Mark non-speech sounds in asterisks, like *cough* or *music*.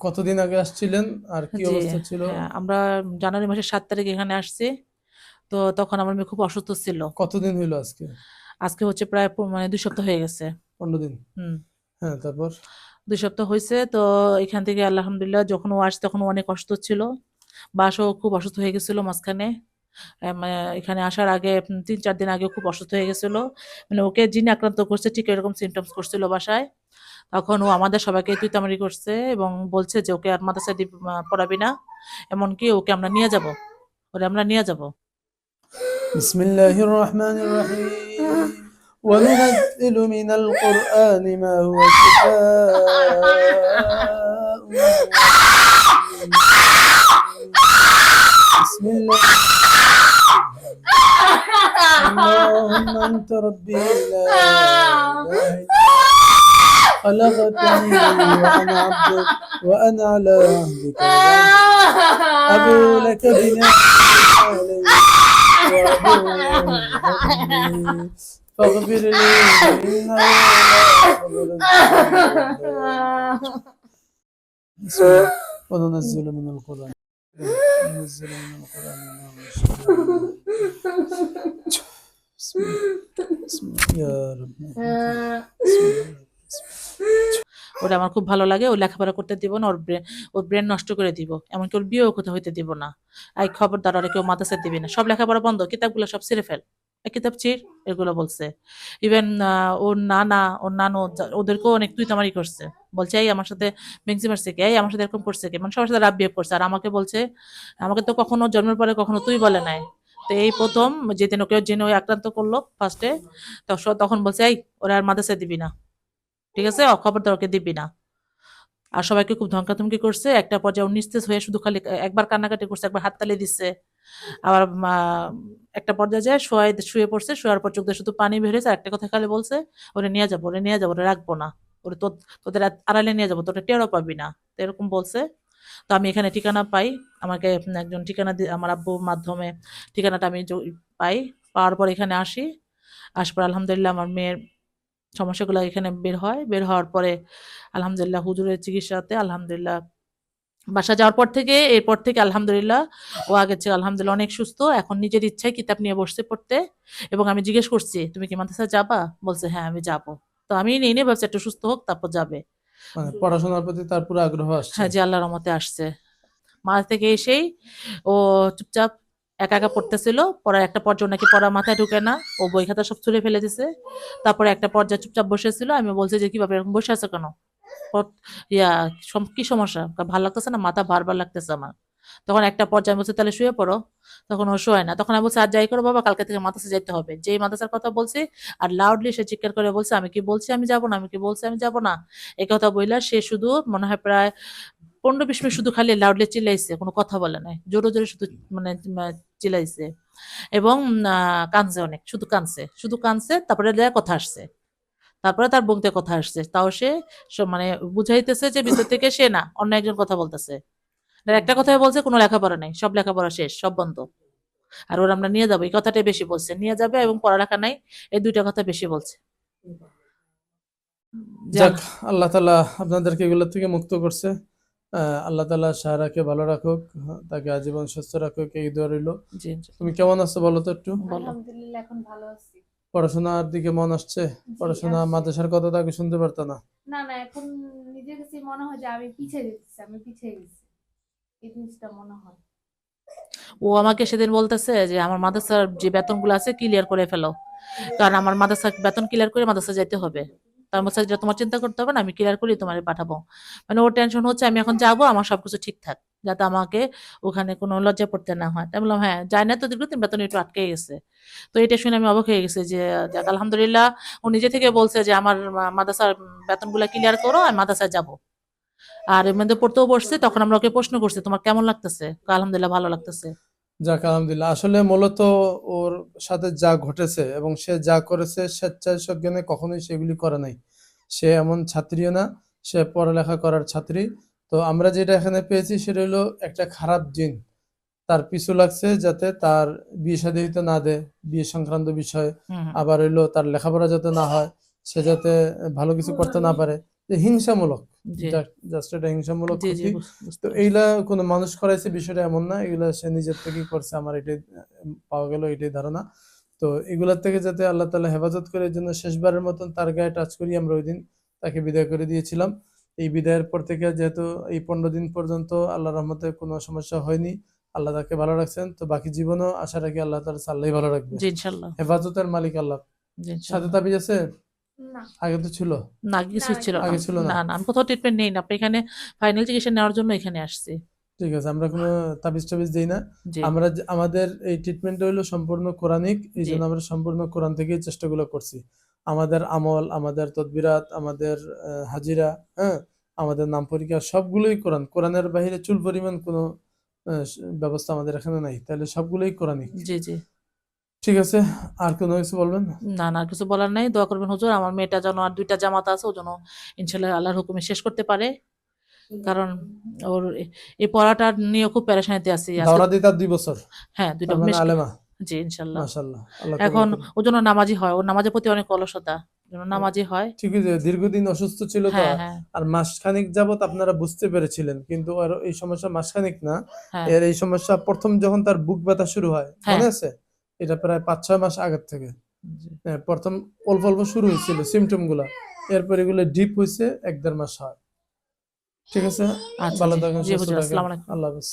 কতদিন আগে আসছিলেন? আর কি জি অবস্থা ছিল? হ্যাঁ আমরা জানুয়ারি মাসের সাত তারিখ এখানে আসছি। তো তখন আমার মেয়ে খুব অসুস্থ ছিল। কতদিন হইল আজকে? আজকে হচ্ছে প্রায় প- মানে দুই সপ্তাহ হয়ে গেছে। পনেরো দিন? হুম। হ্যাঁ তারপর? দুই সপ্তাহ হয়েছে তো এখান থেকে আলহামদুলিল্লাহ যখন ও আসছে তখন ও অনেক অসুস্থ ছিল। বাসও খুব অসুস্থ হয়ে গেছিল মাঝখানে। এখানে আসার আগে উম, তিন চার দিন আগে খুব অসুস্থ হয়ে গেছিল মানে ওকে যিনি আক্রান্ত করছে ঠিক এরকম সিমটমস করছিল বাসায় তখন ও আমাদের সবাইকে তুইতামারি করছে এবং বলছে যে ওকে আর মাদ্রাসায় দিব আহ, পড়াবি না এমনকি ওকে আমরা নিয়ে যাব ওরে আমরা নিয়ে যাব بسم الله الرحمن الرحيم وننزل من القرآن ما هو شفاء بسم الله اللهم أنت ربي لا أنت. خلقتني وأنا عبدك وأنا على عهدك. ووعدك أبو لك بنعمتك علي وأبو فاغفر لي. إنه لا الله وننزل من القرآن. وننزل من القرآن. ما هو *laughs* ওটা আমার খুব ভালো লাগে, ও লেখাপড়া করতে দিব না, ওর ব্রেন ওর ব্রেন নষ্ট করে দিব। এমনকি ওর বিয়েও কোথাও হইতে দিব না। এই খবরদার, ওরা কেউ মাদ্রাসায় দিবি না। সব লেখাপড়া বন্ধ, কিতাবগুলো সব ছিঁড়ে ফেল। কিতাব চির এগুলো বলছে। ইভেন ওর নানা, ওর নানু ওদেরকেও অনেক তুই তামারি করছে। বলছে, এই আমার সাথে বেঞ্চি মারছে কে? এই আমার সাথে এরকম করছে কে? মানে সবার সাথে রাব বিহেভ করছে। আর আমাকে বলছে, আমাকে তো কখনো জন্মের পরে কখনো তুই বলে নাই। এই প্রথম যেদিন ওকে জেনে ওই আক্রান্ত করল ফার্স্টে তখন বলছে, এই, ওরা আর মাদ্রাসায় দিবি না। ঠিক আছে? খবরদার ওকে দিবি না। আর সবাইকে খুব ধমকাধমকি করছে। একটা পর্যায়ে নিস্তেজ হয়ে শুধু খালি একবার কান্নাকাটি করছে, একবার হাততালি দিচ্ছে। আবার একটা পর্যায়ে যায় শুয়ে শুয়ে পড়ছে, শোয়ার পর চোখ শুধু পানি বের হয়েছে। আর একটা কথা খালি বলছে, ওরে নিয়ে যাব, ওরে নিয়ে যাব, ওরে রাখব না। ওরে তোদের আড়ালে নিয়ে যাব, তোরা টেরও পাবি না। তো এরকম বলছে। তো আমি এখানে ঠিকানা পাই। আমাকে একজন ঠিকানা দি- আমার আব্বুর মাধ্যমে ঠিকানাটা আমি পাই। পাওয়ার পর এখানে আসি। আসার পর আলহামদুলিল্লাহ আমার মেয়ের সমস্যাগুলো এখানে বের হয়। বের হওয়ার পরে আলহামদুলিল্লাহ হুজুরের চিকিৎসাতে আলহামদুলিল্লাহ বাসা যাওয়ার পর থেকে, এরপর থেকে আলহামদুলিল্লাহ ও আগে চেয়ে আলহামদুলিল্লাহ অনেক সুস্থ। এখন নিজের ইচ্ছায় কিতাব নিয়ে বসছে পড়তে এবং আমি জিজ্ঞেস করছি, তুমি কি মাদ্রাসায় যাবা? বলছে হ্যাঁ আমি যাব। তো আমি নিয়ে নিয়ে ভাবছি, একটু সুস্থ হোক, তারপর যাবে। মানে পড়াশোনার প্রতি তার পুরো আগ্রহ আসছে। হ্যাঁ যে আল্লাহর রহমতে আসছে। মাঝ থেকে এসেই ও চুপচাপ একা একা পড়তেছিল। পড়ার একটা পর্যায়ে নাকি পড়া মাথায় ঢুকে না। ও বই খাতা সব ছুঁড়ে ফেলে দিছে। তারপরে একটা পর্যায়ে চুপচাপ বসেছিল। আমি বলছি যে, কীভাবে এরকম বসে আছো কেন? ইয়া কি সমস্যা? ভালো লাগতেছে না? মাথা বারবার লাগতেছে আমার। তখন একটা পর্যায়ে বলছি, তাহলে শুয়ে পড়ো। তখন ও শোয় না। তখন আমি বলছি, আর যাই করো বাবা, কালকে থেকে মাদ্রাসা যেতে হবে। যেই মাদ্রাসার কথা বলছি, আর লাউডলি সে চিৎকার করে বলছে, আমি কি বলছি আমি যাব না? আমি কি বলছি আমি যাব না? এই কথা বললা সে শুধু মনে হয় প্রায় পনেরো বিশ মিনিট শুধু খালি লাউডলি চিল্লাইছে, কোনো কথা বলে নাই। জোরে জোরে শুধু মানে চিল্লাইছে। এবং কাঁদছে অনেক, শুধু কাঁদছে শুধু কাঁদছে, তারপরে কথা আসছে। তারপরে তার বংতে কথা আসছে। তাও সে মানে বুঝাইতেছে যে ভিতর থেকে সে না, অন্য একজন কথা বলতেছে। একটা কথাই বলছে কোনো লেখাপড়া নাই সব লেখাপড়া শেষ সব বন্ধ। আর ওরা আমরা নিয়ে যাব এই কথাটাই বেশি বলছে নিয়ে যাবে এবং পড়ালেখা নাই এই দুইটা কথা বেশি বলছে। যাক। আল্লাহ তালা আপনাদেরকে এগুলো থেকে মুক্ত করছে। আহ, আল্লাহ তালা সাহারাকে ভালো রাখুক তাকে আজীবন সুস্থ রাখুক এই দোয়া রইল। তুমি কেমন আছো বলো তো একটু? বলো। আলহামদুলিল্লাহ এখন ভালো আছি। পড়াশোনার দিকে মন আসছে? পড়াশোনা মাদ্রাসার কথা তাকে শুনতে পারতো না। না না এখন নিজের কাছে মনে হয় যে আমি পিছিয়ে যেতেছি আমি পিছিয়ে গেছি। ও আমাকে সেদিন বলতেছে যে, আমার মাদ্রাসার যে বেতনগুলো আছে ক্লিয়ার করে ফেলো। কারণ আমার মাদ্রাসা বেতন ক্লিয়ার করে মাদ্রাসা যাইতে হবে। তার মধ্যে যেটা তোমার চিন্তা করতে হবে না, আমি ক্লিয়ার করে তোমার পাঠাবো। মানে ওর টেনশন হচ্ছে, আমি এখন যাব, আমার সবকিছু ঠিকঠাক যাতে আমাকে ওখানে কোনো লজ্জা পড়তে না হয়। তাই বললাম হ্যাঁ যাই না তো দীর্ঘদিন বেতন একটু আটকে গেছে। তো এটা শুনে আমি অবাক হয়ে গেছি যে আলহামদুলিল্লাহ, ও নিজে থেকে বলছে যে, আমার মাদ্রাসার বেতনগুলো ক্লিয়ার করো আর মাদ্রাসায় যাব। আর এর মধ্যে পড়তেও বসছে তখন আমরা ওকে প্রশ্ন করছি তোমার কেমন লাগতেছে? আলহামদুলিল্লাহ ভালো লাগতেছে। যাক আলহামদুলিল্লাহ। আসলে মূলত ওর সাথে যা ঘটেছে এবং সে যা করেছে স্বেচ্ছায় সজ্ঞানে কখনোই সেগুলি করে নাই। সে এমন ছাত্রীও না সে পড়ালেখা করার ছাত্রী। তো আমরা যেটা এখানে পেয়েছি সেটা হলো একটা খারাপ জিন তার পিছু লাগছে যাতে তার বিয়ে শাদী হইতে না দেয় বিয়ে সংক্রান্ত বিষয়। আবার হইল তার লেখাপড়া যাতে না হয় সে যাতে ভালো কিছু করতে না পারে। হিংসামূলক। জাস্ট এটা হিংসামূলক তো। এইগুলা কোনো মানুষ করাইছে বিষয়টা এমন না। এগুলা সে নিজের থেকেই করছে। আমার এটাই পাওয়া গেল এটাই ধারণা। তো এগুলার থেকে যাতে আল্লাহ তাআলা হেফাজত করে এর জন্য শেষবারের মতন তার গায়ে টাচ করি আমরা ওই দিন। তাকে বিদায় করে দিয়েছিলাম। এই বিদায়ের পর থেকে যেহেতু এই পনেরো দিন পর্যন্ত আল্লাহ রহমতে কোনো সমস্যা হয়নি। আল্লাহ তাকে ভালো রাখছেন। তো বাকি জীবনও আশা রাখি আল্লাহ তাআলা আল্লাহ ভালো রাখবে। হেফাজতের মালিক আল্লাহ। সাথে তাবিজ আছে? আগে তো ছিল। না কিছু ছিল আগে ছিল না। না না আমি কোথাও ট্রিটমেন্ট নেই না। আপনি এখানে ফাইনাল চিকিৎসা নেওয়ার জন্য এখানে আসছি। ঠিক আছে আমরা কোনো তাবিজ টাবিজ দিই না। আমরা আমাদের এই ট্রিটমেন্টটা হলো সম্পূর্ণ কোরআনিক এই জন্য আমরা সম্পূর্ণ কোরআন থেকেই চেষ্টাগুলো করছি। আমাদের আমল আমাদের তদবিরাত আমাদের হাজিরা হ্যাঁ? আমাদের নাম পরীক্ষা সবগুলোই কোরআন। কোরআনের বাইরে চুল পরিমাণ কোনো আহ, ব্যবস্থা আমাদের এখানে নাই। তাহলে সবগুলোই কোরআনিক। জি জি। ঠিক আছে আর কোনো কিছু বলবেন? না না আর কিছু বলার নাই। দোয়া করবেন হুজুর আমার মেয়েটা যেন আর দুইটা জামাত আছে ও যেন ইনশাল্লাহ আল্লাহর হুকুমে শেষ করতে পারে। কারণ ওর এই পড়াটা নিয়ে খুব প্যারেশানিতে আছি। দাওরা দিতে আর দুই বছর। হ্যাঁ দুইটা তার মানে আলেমা। জি ইনশাল্লাহ। মাশাআল্লাহ আল্লাহ এখন ও জন্য নামাজি হয় ওর নামাজের প্রতি অনেক অলসতা নামাজি হয়। ঠিকই যে দীর্ঘদিন অসুস্থ ছিল তো হ্যাঁ হ্যাঁ। আর মাসখানেক যাবত আপনারা বুঝতে পেরেছিলেন কিন্তু আর এই সমস্যা মাসখানেক না। হ্যাঁ। এর এই সমস্যা প্রথম যখন তার বুক ব্যথা শুরু হয় হ্যাঁ। মনে আছে? এটা প্রায় পাঁচ ছয় মাস আগের থেকে। হ্যাঁ, প্রথম অল্প অল্প শুরু হয়েছিল সিমটমগুলা। এরপর এগুলো ডিপ হয়েছে এক দেড় মাস হয়। ঠিক আছে? আচ্ছা ভালো থাকেন আল্লাহ হাফেজ।